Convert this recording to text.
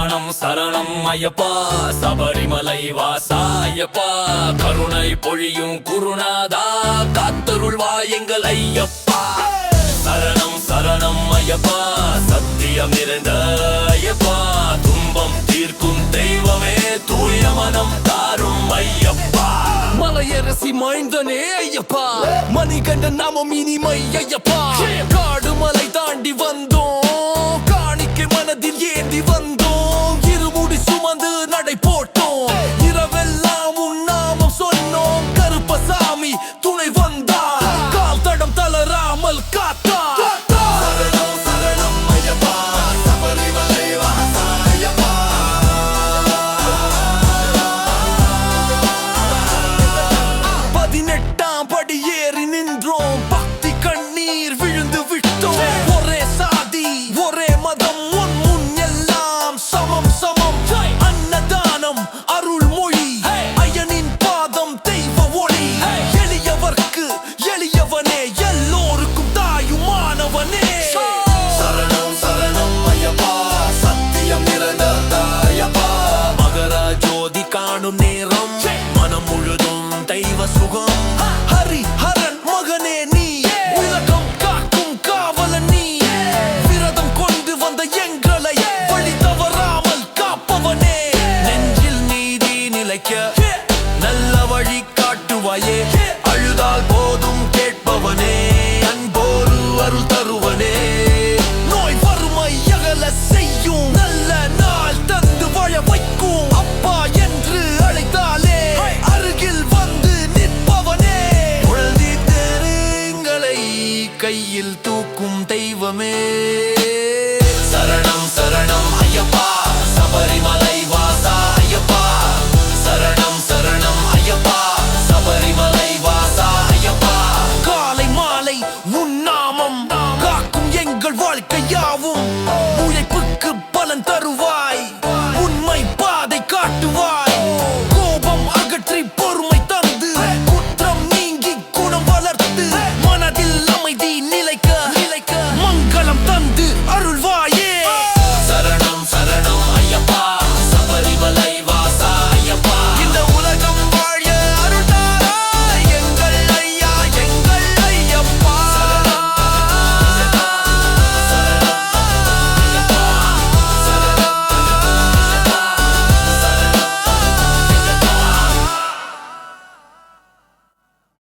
சரணம் சரணம் ஐயப்பா. சபரிமலை வாசாயப்பா கருணை பொழியும் குருநாதா. காத்தருள்வா எங்கள் ஐயப்பா. சரணம் சரணம் ஐயப்பா. சத்தியம் நிறைந்த ஐயப்பா. துன்பம் தீர்க்கும் தெய்வமே தூய மனம் தாரும் ஐயப்பா. மலையரசி மாய்ந்தனே ஐயப்பா. மணிகண்டன் நாமம் இனிமை ஐயப்பா. காடு மலை தாண்டி வந்த കാണും നേരം മനമുഴുതും ദൈവസുഖം கையில் தூக்கும் தெய்வமே. சரணம் சரணம் ஐயப்பா. Bye.